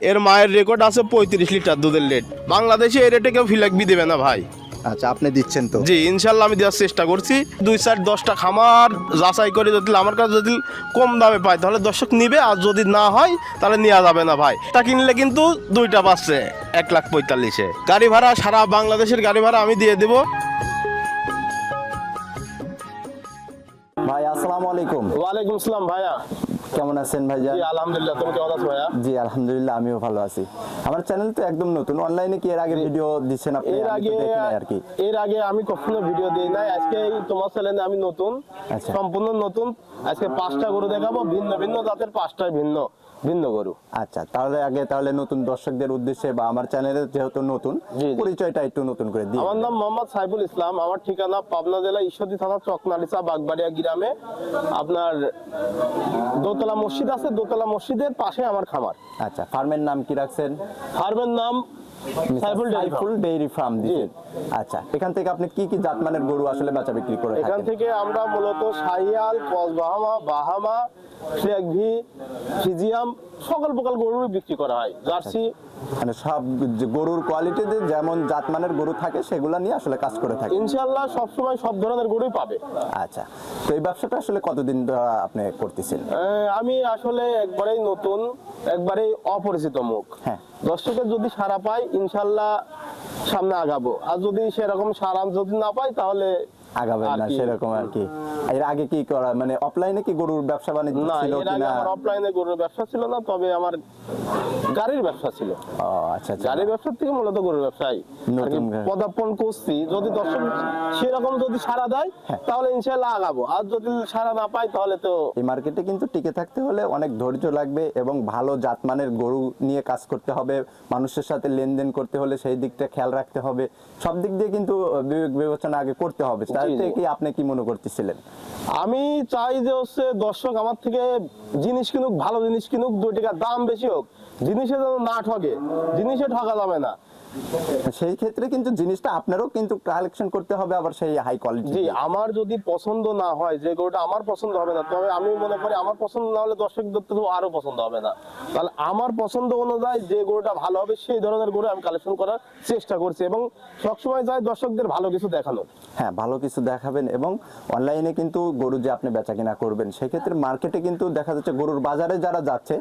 এর মায়ের রেকর্ড আছে পঁয়ত্রিশ লিটার দুধের লেট। বাংলাদেশে এই রেটে কেউ ফিলাকবি দেবে না ভাই। আচ্ছা আপনি দিচ্ছেন তো? জি ইনশাল্লাহ আমি দেওয়ার চেষ্টা করছি। দুই চার দশটা খামার যাচাই করে যদি আমার কাছে যদি কম দামে পায় তাহলে দর্শক নিবে আর যদি না হয় তাহলে নেওয়া যাবে না ভাই। তা কিনলে কিন্তু দুইটা পাচ্ছে এক লাখ পঁয়তাল্লিশে। গাড়ি ভাড়া সারা বাংলাদেশের গাড়ি ভাড়া আমি দিয়ে দেবো। ভাই আসসালামু আলাইকুম। ওয়ালাইকুম আসসালাম ভাইয়া। কেমন আছেন ভাইজান? আলহামদুলিল্লাহ। তুমি কেমন আছো ভাইয়া? জি আলহামদুলিল্লাহ আমিও ভালো আছি। আমার চ্যানেল তো একদম নতুন। অনলাইনে কি এর আগে ভিডিও দিচ্ছেন আপনি? এর আগে আর কি। এর আগে আমি কখনো ভিডিও দিই নাই। আজকে এই তোমার চ্যানেলে আমি নতুন আচ্ছা। সম্পূর্ণ নতুন। আজকে পাঁচটা গরু দেখাবো। ভিন্ন ভিন্ন জাতের পাঁচটা ভিন্ন। ভিন্ন গরু আচ্ছা তাহলে আগে তাহলে নতুন দর্শকদের উদ্দেশ্যে বা আমার চ্যানেলে যেহেতু নতুন। পরিচয়টা একটু নতুন করে দিই আমার নাম মোহাম্মদ সাইফুল ইসলাম আমার ঠিকানা পাবনা জেলা ঈশ্বরদী থানা চকনালিসা বাগবাড়িয়া গ্রামে। আপনার দোতলা মসজিদ আছে দোতলা মসজিদের পাশে আমার খামার। আচ্ছা ফার্মের নাম কি রাখছেন? ফার্মের নাম সাইফুল ডেইরি ফুল ডেইরি ফার্ম দিছেন? আচ্ছা এখান থেকে আপনি কি কি জাতমানের গরু আসলে বেচা বিক্রি করে এখান থেকে আমরা মূলত সাইয়াল কস বাহামা বাহামা ফ্ল্যাগভি ফিজিয়াম সকল প্রকার গরুরই বিক্রি করা হয়। জার্সি মানে সব গরুর কোয়ালিটিতে যেমন জাতমানের গরু থাকে সেগুলা নিয়ে আসলে কাজ করে থাকেন ইনশাল্লাহ সবসময় সব ধরনের গরুই পাবে। আচ্ছা তো এই ব্যবসাটা আসলে কতদিন ধরে আপনি করতেছেন? আমি আসলে একবারেই নতুন একবারেই অপরিচিত মুখ। হ্যাঁ। দর্শকের যদি সারা পাই ইনশাল্লাহ সামনে আগাবো। আর যদি সেরকম সারা যদি না পাই তাহলে আগাবেন না সেরকম আর কি। এর আগে কি করা মানে অফলাইনে কি গরুর ব্যবসা বাণিজ্য ছিল কিনা? আমার অফলাইনে গরুর ব্যবসা ছিল না তবে আমার গাড়ির ব্যবসা ছিল। ও আচ্ছা আচ্ছা। গাড়ির ব্যবসার থেকে মূলত গরুর ব্যবসায় আর নতুন পদার্পণ করছি যদি দর্শক সেরকম যদি সারা দেয় হ্যাঁ। তাহলে ইনশাল্লাহ আগাবো। আর যদি সারা না পাই তাহলে তো এই মার্কেটে কিন্তু টিকে থাকতে হলে অনেক ধৈর্য লাগবে এবং ভালো জাতমানের গরু নিয়ে কাজ করতে হবে। মানুষের সাথে লেনদেন করতে হলে সেই দিকটা খেয়াল রাখতে হবে। সব দিক দিয়ে কিন্তু বিবেক বিবেচনা আগে করতে হবে। তার থেকে কি আপনি কি মনে করতেছিলেন? আমি চাই যে হচ্ছে দর্শক আমার থেকে জিনিস কিনুক ভালো জিনিস কিনুক দুই টাকা দাম বেশি হোক জিনিসে যেন না ঠকে জিনিসে ঠকা যাবে না। সেই ক্ষেত্রে কিন্তু জিনিসটা আপনারও কিন্তু কালেকশন করতে হবে আবার সেই হাই কোয়ালিটি জি আমার যদি পছন্দ না হয় যে গরুটা আমার পছন্দ হবে না তবে আমি মনে করি আমার পছন্দ না হলে দর্শকদের তো আরও পছন্দ হবে না। তাহলে আমার পছন্দ অনুযায়ী যে গরুটা ভালো হবে সেই ধরনের গরু আমি কালেকশন করার চেষ্টা করছি এবং সবসময় চাই দর্শকদের ভালো কিছু দেখানো। হ্যাঁ ভালো কিছু দেখাবেন এবং অনলাইনে কিন্তু গরু যে আপনি বেচা কিনা করবেন সেক্ষেত্রে মার্কেটে কিন্তু দেখা যাচ্ছে গরুর বাজারে যারা যাচ্ছে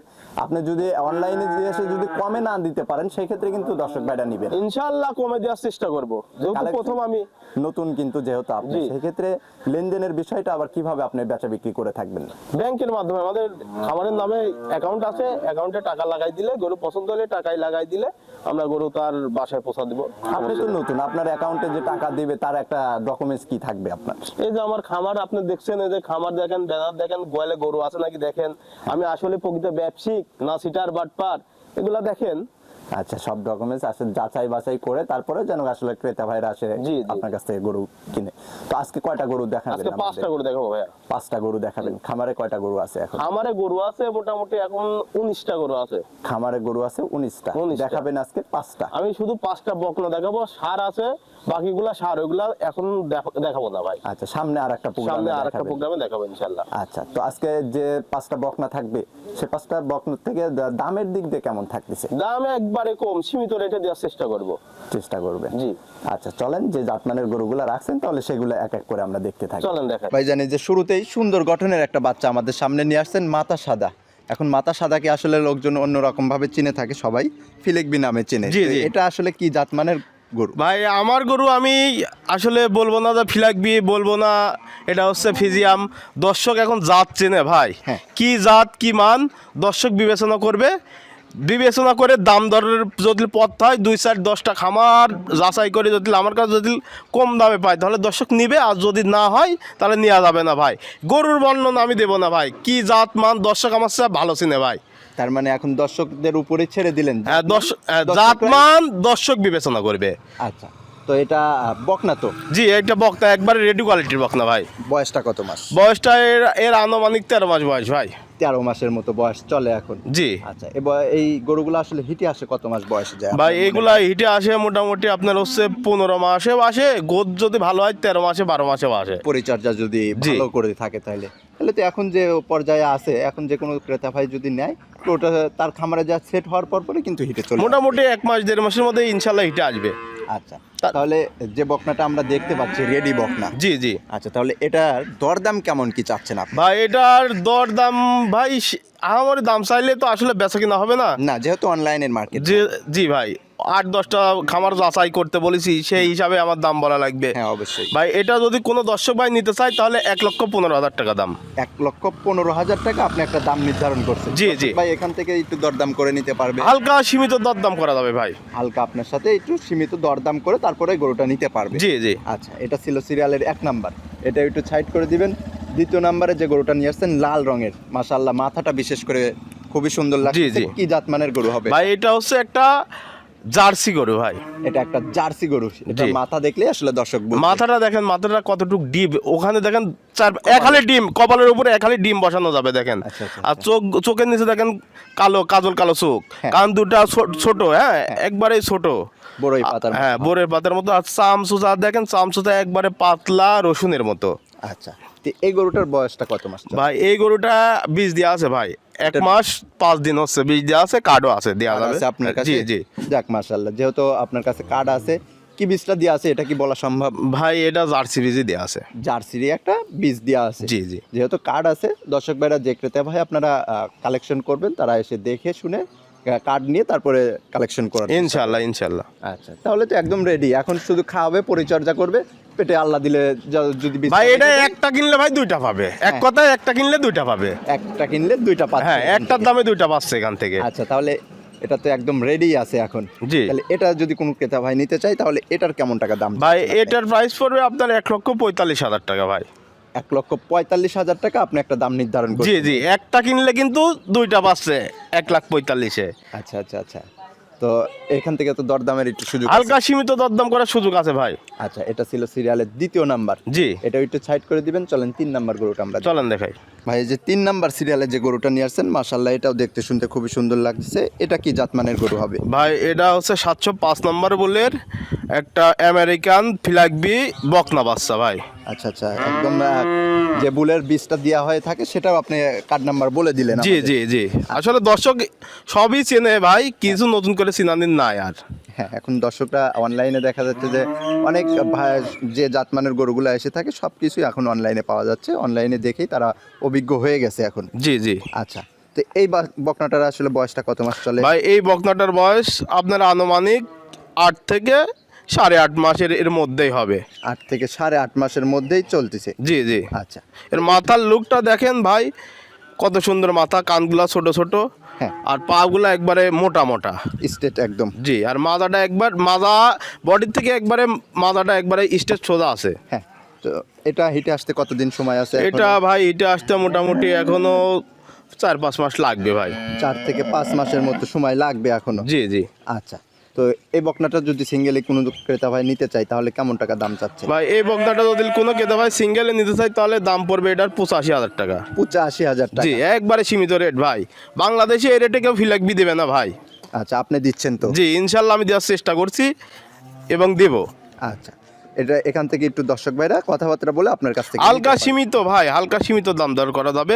আপনি যদি অনলাইনে দিয়ে এসে যদি কমে না দিতে পারেন সেই ক্ষেত্রে কিন্তু দর্শক ভাইরা নিবেন। ইনশাআল্লাহ কমে দেওয়ার চেষ্টা করব। যেহেতু প্রথম আমি নতুন কিন্তু যেহেতু আপনি। সেই ক্ষেত্রে লেনদেনের বিষয়টা আবার কীভাবে আপনি বেচা বিক্রি করে থাকবেন? ব্যাংকের মাধ্যমে আমাদের খামারের নামে অ্যাকাউন্ট আছে। অ্যাকাউন্টে টাকা লাগাই দিলে গরু পছন্দ হলে টাকাই লাগাই দিলে আমরা গরু তার বাসায় পৌঁছা দিব। আপনি তো নতুন আপনার অ্যাকাউন্টে যে টাকা দিবে তার একটা ডকুমেন্টস কি থাকবে আপনার? এই যে আমার খামার আপনি দেখছেন এই যে খামার দেখেন ব্যানার দেখেন গোয়ালে গরু আছে নাকি দেখেন? আমি আসলে প্রকৃত ব্যবসায়িক না সিটার বাটপার এগুলা দেখেন। আচ্ছা সব ডকুমেন্টস আসলে যাচাই বাছাই করে তারপরে যেন আসলে ক্রেতা ভাইরা আসে। আপনার কাছ থেকে গরু কিনে। তো আজকে কয়টা গরু দেখাবেন আজকে পাঁচটা গরু দেখাবো ভাইয়া। পাঁচটা গরু দেখাবেন। খামারে কয়টা গরু আছে এখন? খামারে গরু আছে মোটামুটি এখন উনিশটা গরু আছে। খামারে গরু আছে উনিশটা। 19টা। দেখাবেন আজকে পাঁচটা। আমি শুধু পাঁচটা বকনা দেখাবো সার আছে বাকিগুলা সার ওগুলা এখন দেখাবো না ভাই। আচ্ছা সামনে আর একটা সামনে আর একটা প্রোগ্রাম প্রোগ্রামে দেখাবো ইনশাল্লাহ আচ্ছা তো আজকে যে পাঁচটা বকনা থাকবে সে পাঁচটা বকনা থেকে দামের দিক দিয়ে কেমন থাকতেছে? দাম একবারে কম সীমিত রেটে দেওয়ার চেষ্টা করব। চেষ্টা করবেন। জি। আচ্ছা চলেন যে জাতমানের গরুগুলা রাখছেন তাহলে সেগুলো এক এক করে আমরা দেখতে থাকি। চলেন দেখা ভাইজান এই যে শুরুতেই সুন্দর গঠনের একটা বাচ্চা আমাদের সামনে নিয়ে আসছেন মাথা সাদা। এখন মাথা সাদাকে আসলে লোকজন অন্যরকম ভাবে চিনে থাকে সবাই ফিলেকবি নামে চিনে। জি, এটা আসলে কি জাতমানের গরু? ভাই আমার গরু আমি আসলে বলব না যে ফিলাকবি বলব না এটা হচ্ছে ফিজিয়াম। দর্শক এখন জাত চেনে ভাই। হ্যাঁ। কি জাত কি মান দর্শক বিবেচনা করবে। বিবেচনা করে দাম দরের যদি পথ হয় দুই চার দশটা খামার যাচাই করে যদি আমার কাছে যদি কম দামে পায় তাহলে দর্শক নিবে। আর যদি না হয় তাহলে নেওয়া যাবে না ভাই। গরুর বর্ণনা আমি দেবো না ভাই। কি জাত মান দর্শক আমার সাথে ভালো চিনে ভাই। তার মানে এখন দর্শকদের উপরে ছেড়ে দিলেন? হ্যাঁ, দর্শক হ্যাঁ, জাত মান দর্শক বিবেচনা করবে। আচ্ছা। তো এটা বকনা তো? জি এটা বক্তা একবারে রেডি কোয়ালিটির বক্তা ভাই। বয়সটা কত মাস? বয়সটা এর এর আনুমানিক তেরো মাস বয়স ভাই। তেরো মাসের মতো বয়স চলে এখন? জি। আচ্ছা এবার এই গরুগুলো আসলে হিটে আসে কত মাস বয়সে যায়? ভাই এগুলা হিটে আসে মোটামুটি আপনার হচ্ছে পনেরো মাসে আসে গোদ যদি ভালো হয় তেরো মাসে বারো মাসে আসে। পরিচর্যা যদি। ভালো করে থাকে তাহলে। তাহলে তো এখন যে পর্যায়ে আছে এখন যে কোনো ক্রেতা ভাই যদি নেয় তো ওটা তার খামারে যা সেট হওয়ার পর পরে কিন্তু হিটে চলে মোটামুটি এক মাস দেড় মাসের মধ্যে ইনশাল্লাহ হিটে আসবে। আচ্ছা তাহলে যে বকনাটা আমরা দেখতে পাচ্ছি রেডি বকনা। জি জি। আচ্ছা তাহলে এটার দরদাম কেমন কি চাচ্ছেন আপনি? ভাই এটার দর দাম ভাই আমার দাম চাইলে তো আসলে বেচা কিনা হবে না। না যেহেতু অনলাইনের মার্কেট। জি জি ভাই আট দশটা খামার যাচাই করতে বলেছি সেই হিসাবে আমার দাম বলা লাগবে। হ্যাঁ অবশ্যই। ভাই এটা যদি কোনো দর্শক ভাই নিতে চায় তাহলে এক লক্ষ পনেরো হাজার টাকা দাম। এক লক্ষ পনেরো হাজার টাকা আপনি একটা দাম নির্ধারণ করছেন। জি, জি। ভাই এখান থেকে একটু দরদাম করে নিতে পারবে। হালকা সীমিত দরদাম করা যাবে ভাই। হালকা আপনার সাথে একটু সীমিত দরদাম করে তারপরে গরুটা নিতে পারবে। জি জি। আচ্ছা এটা ছিল সিরিয়ালের এক নাম্বার। এটা একটু সাইড করে দিবেন। দ্বিতীয় নাম্বারে যে গরুটা নিয়ে আসছেন লাল রঙের। মাসা মাথাটা বিশেষ করে খুবই সুন্দর লাগছে। কি কি জাতমানের গরু হবে? ভাই এটা হচ্ছে একটা জার্সি গরু ভাই। এটা একটা জার্সি গরু। এটা মাথা দেখলে আসলে দর্শক মাথাটা দেখেন মাথাটা কতটুক ডিপ। ওখানে দেখেন চার এক হালি ডিম কপালের উপরে এক হালি ডিম বসানো যাবে দেখেন। আচ্ছা, আচ্ছা, আর চোখ চোখের নিচে দেখেন কালো কাজল কালো চোখ। হ্যাঁ। কান দুটা ছোট হ্যাঁ একবারে ছোট। বড়ই পাতার হ্যাঁ বোরের পাতার মতো। আর চামচুচা দেখেন চামচুচা একবারে পাতলা রসুনের মতো। আচ্ছা তো এই গরুটার বয়সটা কত মাস ভাই এই গরুটা বীজ দেওয়া আছে ভাই। এক মাস পাঁচ দিন হচ্ছে বীজ দেওয়া আছে কার্ডও আছে দেওয়া যাবে। আছে আপনার কাছে? জি জি। যাক মাশাল্লাহ যেহেতু আপনার কাছে কার্ড আছে কি বীজটা দেওয়া আছে এটা কি বলা সম্ভব? ভাই এটা জার্সি বীজই দেওয়া আছে। জার্সিরই একটা বীজ দেওয়া আছে। জি জি। যেহেতু কার্ড আছে দর্শক ভাইরা যে ক্রেতা ভাই আপনারা কালেকশন করবেন তারা এসে দেখে শুনে কার্ড নিয়ে তারপরে কালেকশন করেন ইনশাল্লাহ ইনশাল্লাহ আচ্ছা তাহলে তো একদম রেডি এখন শুধু খাওয়াবে পরিচর্যা করবে পেটে আল্লাহ দিলে যদি ভাই এটা একটা কিনলে ভাই দুইটা পাবে। এক হ্যাঁ। কথায় একটা কিনলে দুইটা পাবে। একটা কিনলে দুইটা পাবে হ্যাঁ একটার দামে দুইটা পাচ্ছে এখান থেকে। আচ্ছা তাহলে এটা তো একদম রেডি আছে এখন। জি। তাহলে এটা যদি কোনো ক্রেতা ভাই নিতে চাই তাহলে এটার কেমন টাকা দাম ভাই এটার প্রাইস পড়বে আপনার এক লক্ষ পঁয়তাল্লিশ হাজার টাকা ভাই। এক লক্ষ পঁয়তাল্লিশ হাজার টাকা আপনি একটা দাম নির্ধারণ জি জি একটা কিনলে কিন্তু দুইটা পাচ্ছে এক লাখ পঁয়তাল্লিশে। আচ্ছা আচ্ছা আচ্ছা। তো এখান থেকে তো দরদামের একটু সুযোগ হালকা সীমিত দরদাম করার সুযোগ আছে ভাই। আচ্ছা এটা ছিল সিরিয়ালের দ্বিতীয় নাম্বার। জি। এটা একটু সাইড করে দিবেন চলেন তিন নাম্বার গরুটা আমরা। চলেন দেখাই। ভাই এই যে তিন নাম্বার সিরিয়ালে যে গরুটা নিয়ে আসছেন মাশাল্লাহ এটাও দেখতে শুনতে খুবই সুন্দর লাগছে। এটা কি জাতমানের গরু হবে? ভাই এটা হচ্ছে সাতশো পাঁচ নম্বর বলের একটা আমেরিকান ফিলাকবি বকনা বাচ্চা ভাই। আচ্ছা আচ্ছা একদম যে বুলের বীজটা দেওয়া হয়ে থাকে সেটাও আপনি কার্ড নাম্বার বলে দিলেন জি জি জি। আসলে দর্শক সবই চেনে ভাই কিছু নতুন করে চিনানির নাই আর। হ্যাঁ এখন দর্শকরা অনলাইনে দেখা যাচ্ছে যে অনেক যে জাতমানের গরুগুলো এসে থাকে সব কিছুই এখন অনলাইনে পাওয়া যাচ্ছে। অনলাইনে দেখেই তারা অভিজ্ঞ হয়ে গেছে এখন। জি জি। আচ্ছা তো এই বকনাটার আসলে বয়সটা কত মাস চলে? ভাই এই বকনাটার বয়স আপনার আনুমানিক আট থেকে সাড়ে আট মাসের এর মধ্যেই হবে। আট থেকে সাড়ে আট মাসের মধ্যেই চলতেছে? জি জি। আচ্ছা। এর মাথার লুকটা দেখেন ভাই কত সুন্দর মাথা কানগুলা ছোট ছোট। হ্যাঁ। আর পাগুলা একবারে মোটা মোটা। স্টেট একদম। জি আর মাজাটা একবার মাজা বডির থেকে একবারে মাজাটা একবারে স্টেট সোজা আছে। হ্যাঁ তো এটা হিটে আসতে কতদিন সময় আছে এটা ভাই এটা আসতে মোটামুটি এখনও চার পাঁচ মাস লাগবে ভাই। চার থেকে পাঁচ মাসের মতো সময় লাগবে এখনও? জি জি। আচ্ছা তো এই বকনাটা যদি সিঙ্গেলে কোনো ক্রেতা ভাই নিতে চাই তাহলে কেমন টাকা দাম চাচ্ছে? ভাই এই বকনাটা যদি কোনো ক্রেতা ভাই সিঙ্গেলে নিতে চাই তাহলে দাম পড়বে এটার পঁচাশি হাজার টাকা। পঁচাশি হাজার টাকা। জি একবারে সীমিত রেট ভাই। বাংলাদেশে এই রেটে কেউ ফিলাকবি দেবে না ভাই। আচ্ছা আপনি দিচ্ছেন তো? জি ইনশাল্লাহ আমি দেওয়ার চেষ্টা করছি এবং দেব। আচ্ছা। এটা এখান থেকে একটু দর্শক ভাইরা কথাবার্তা বলে আপনার কাছ থেকে হালকা সীমিত ভাই হালকা সীমিত দাম দর করা যাবে।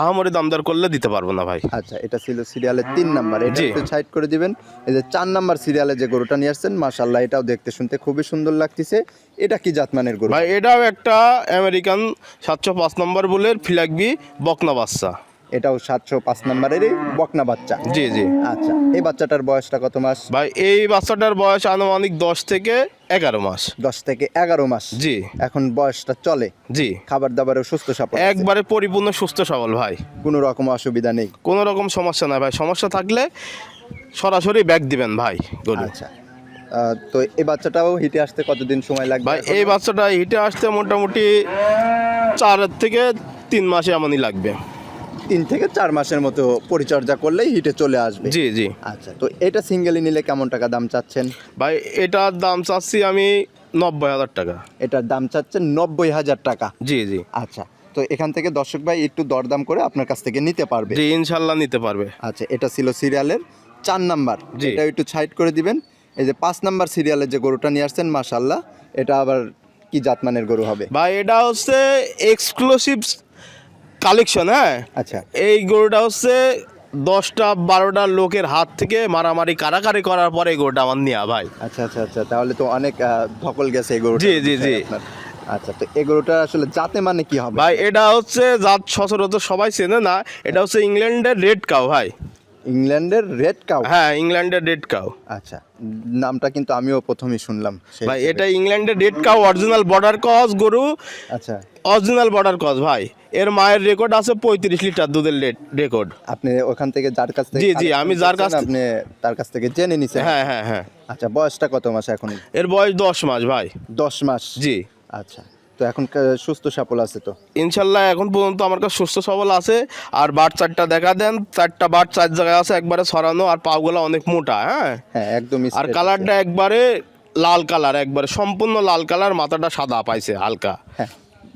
আহামরি দাম দর করলে দিতে পারব না ভাই। আচ্ছা এটা ছিল সিরিয়ালের তিন নাম্বার। এটা। একটু সাইড করে দিবেন। এই যে চার নাম্বার সিরিয়ালে যে গরুটা নিয়ে আসছেন মাশাল্লাহ এটাও দেখতে শুনতে খুবই সুন্দর লাগতেছে। এটা কি জাতমানের গরু? ভাই এটাও একটা আমেরিকান সাতশো পাঁচ নম্বর বুলের ফিলাকবি বকনা বাচ্চা। এটাও সাতশো পাঁচ নাম্বারেরই বকনা বাচ্চা। জি জি। আচ্ছা এই বাচ্চাটার বয়সটা কত মাস? ভাই এই বাচ্চাটার বয়স আনুমানিক দশ থেকে এগারো মাস। দশ থেকে এগারো মাস। জি। এখন বয়সটা চলে। জি। খাবার দাবারেও সুস্থ আছে। একবারে পরিপূর্ণ সুস্থ সবল ভাই। কোনো রকম অসুবিধা নেই। কোনো রকম সমস্যা নাই ভাই। সমস্যা থাকলে সরাসরি ব্যাগ দিবেন ভাই আচ্ছা। তো এই বাচ্চাটাও হিটে আসতে কতদিন সময় লাগবে? ভাই এই বাচ্চাটা হিটে আসতে মোটামুটি চার থেকে তিন মাসে এমনই লাগবে। তিন থেকে চার মাসের মতো পরিচর্যা করলেই হিটে চলে আসবে। জি জি। আচ্ছা তো এটা সিঙ্গেলি নিলে কেমন টাকা দাম চাচ্ছেন? ভাই এটার দাম চাচ্ছি আমি নব্বই হাজার টাকা। এটার দাম চাচ্ছেন নব্বই হাজার টাকা। জি জি। আচ্ছা তো এখান থেকে দর্শক ভাই একটু দরদাম করে আপনার কাছ থেকে নিতে পারবে। জি ইনশাল্লাহ নিতে পারবে। আচ্ছা এটা ছিল সিরিয়ালের চার নাম্বার। এটা একটু সাইড করে দিবেন। এই যে পাঁচ নাম্বার সিরিয়ালের যে গরুটা নিয়ে আসছেন মাশাল্লাহ এটা আবার কি জাতমানের গরু হবে? ভাই এটা হচ্ছে এক্সক্লুসিভ কালেকশন হ্যাঁ? আচ্ছা। এই গরুটা হচ্ছে দশটা বারোটা লোকের হাত থেকে মারামারি কারাকারি করার পরে এই গরুটা আমার নেওয়া ভাই। আচ্ছা আচ্ছা আচ্ছা তাহলে তো অনেক ধকল গেছে এই গরু জি, জি, জি। আচ্ছা তো এই গরুটা আসলে জাতে মানে কি হবে? ভাই এটা হচ্ছে জাত সচরাচর সবাই চেনে না এটা হচ্ছে ইংল্যান্ডের রেড কাউ ভাই। ইংল্যান্ডের রেড কাউ? হ্যাঁ ইংল্যান্ডের রেড কাউ। আচ্ছা নামটা কিন্তু আমিও প্রথমেই শুনলাম ভাই এটা ইংল্যান্ডের রেড কাউ অরিজিনাল বর্ডার কস গরু। আচ্ছা। অরিজিনাল বর্ডার কস ভাই। এর মায়ের রেকর্ড আছে পঁয়ত্রিশ লিটার দুধের রেকর্ড আপনি ওখান থেকে যার কাছ থেকে জি, জি, আমি যার কাছ আপনি তার কাছ থেকে জেনে নিছেন? হ্যাঁ হ্যাঁ হ্যাঁ। আচ্ছা বয়সটা কত মাস এখন? এর বয়স দশ মাস ভাই। দশ মাস? জি। আচ্ছা তো এখন সুস্থ সফল আছে তো? ইনশাল্লাহ এখন পর্যন্ত আমার কাছে সুস্থ সবল আছে। আর বাট চারটা দেখা দেন চারটা বাট চার জায়গায় আছে একবারে ছড়ানো আর পাগুলা অনেক মোটা হ্যাঁ? হ্যাঁ একদম আর কালারটা একবারে লাল কালার একবারে সম্পূর্ণ লাল কালার মাথাটা সাদা পাইছে হালকা। হ্যাঁ।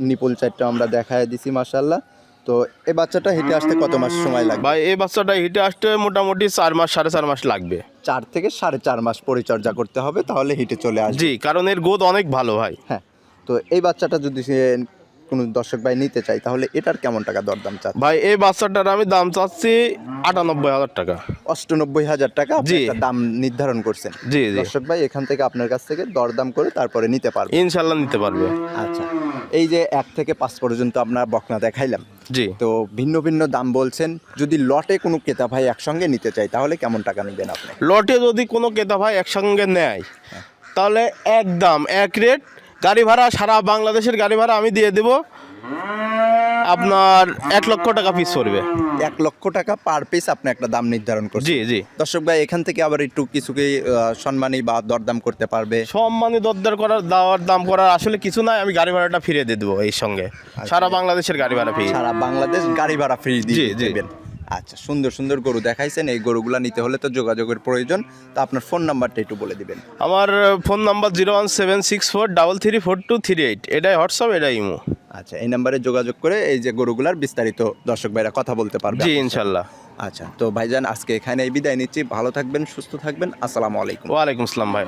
নিপুল চারটা আমরা দেখায় দিছি মাশাল্লাহ তো এই বাচ্চাটা হেঁটে আসতে কত মাস সময় লাগবে? ভাই এই বাচ্চাটা হেঁটে আসতে মোটামুটি চার মাস সাড়ে চার মাস লাগবে। চার থেকে সাড়ে চার মাস পরিচর্যা করতে হবে তাহলে হেঁটে চলে আসবে। জি কারণ এর গোদ অনেক ভালো ভাই। হ্যাঁ তো এই বাচ্চাটা যদি সে কোনো দর্শক ভাই নিতে চাই তাহলে এটার কেমন টাকা দরদাম চাচ্ছে ভাই এই বাচ্চাটার আমি দাম চাচ্ছি আটানব্বই হাজার টাকা। অষ্টানব্বই হাজার টাকা জি। দাম নির্ধারণ করছেন। জি জি। দর্শক ভাই এখান থেকে আপনার কাছ থেকে দরদাম করে তারপরে নিতে পারবে। ইনশাল্লাহ নিতে পারবে। আচ্ছা এই যে এক থেকে পাঁচ পর্যন্ত আপনার বকনা দেখাইলাম। জি। তো ভিন্ন ভিন্ন দাম বলছেন যদি লটে কোনো ক্রেতা ভাই একসঙ্গে নিতে চাই তাহলে কেমন টাকা নেবেন আপনি? লটে যদি কোনো ক্রেতা ভাই একসঙ্গে নেয় তাহলে এক দাম এক রেট গাড়ি ভাড়া সারা বাংলাদেশের গাড়ি ভাড়া আমি দিয়ে দেব। আপনার এক লক্ষ টাকা পিস পড়বে। এক লক্ষ টাকা পার পিস আপনি একটা দাম নির্ধারণ করছেন। জি জি। দর্শক ভাই এখান থেকে আবার একটু কিছু কি সম্মানী বা দরদাম করতে পারবে। সম্মানী দরদার করার দাওয়ার দাম করার আসলে কিছু নাই আমি গাড়ি ভাড়াটা ফিরিয়ে দিয়ে দেবো এই সঙ্গে। সারা বাংলাদেশের গাড়ি ভাড়া ফিরিয়ে। সারা বাংলাদেশ গাড়ি ভাড়া ফ্রি দিয়ে। দেবেন। আচ্ছা সুন্দর সুন্দর গরু দেখাইছেন। এই গরুগুলা নিতে হলে তো যোগাযোগের প্রয়োজন। তা আপনার ফোন নাম্বারটা একটু বলে দিবেন। আমার phone number zero one seven six four double three four two three eight. এটাই হোয়াটসঅ্যাপ এটাই ইমো। আচ্ছা এই নাম্বারে যোগাযোগ করে এই যে গরুগুলার বিস্তারিত দর্শক ভাইরা কথা বলতে পারবে জি ইনশাল্লাহ। আচ্ছা তো ভাইজান আজকে এখানে বিদায় নিচ্ছি। ভালো থাকবেন সুস্থ থাকবেন। আসসালামু আলাইকুম। ওয়ালাইকুম আসসালাম ভাই।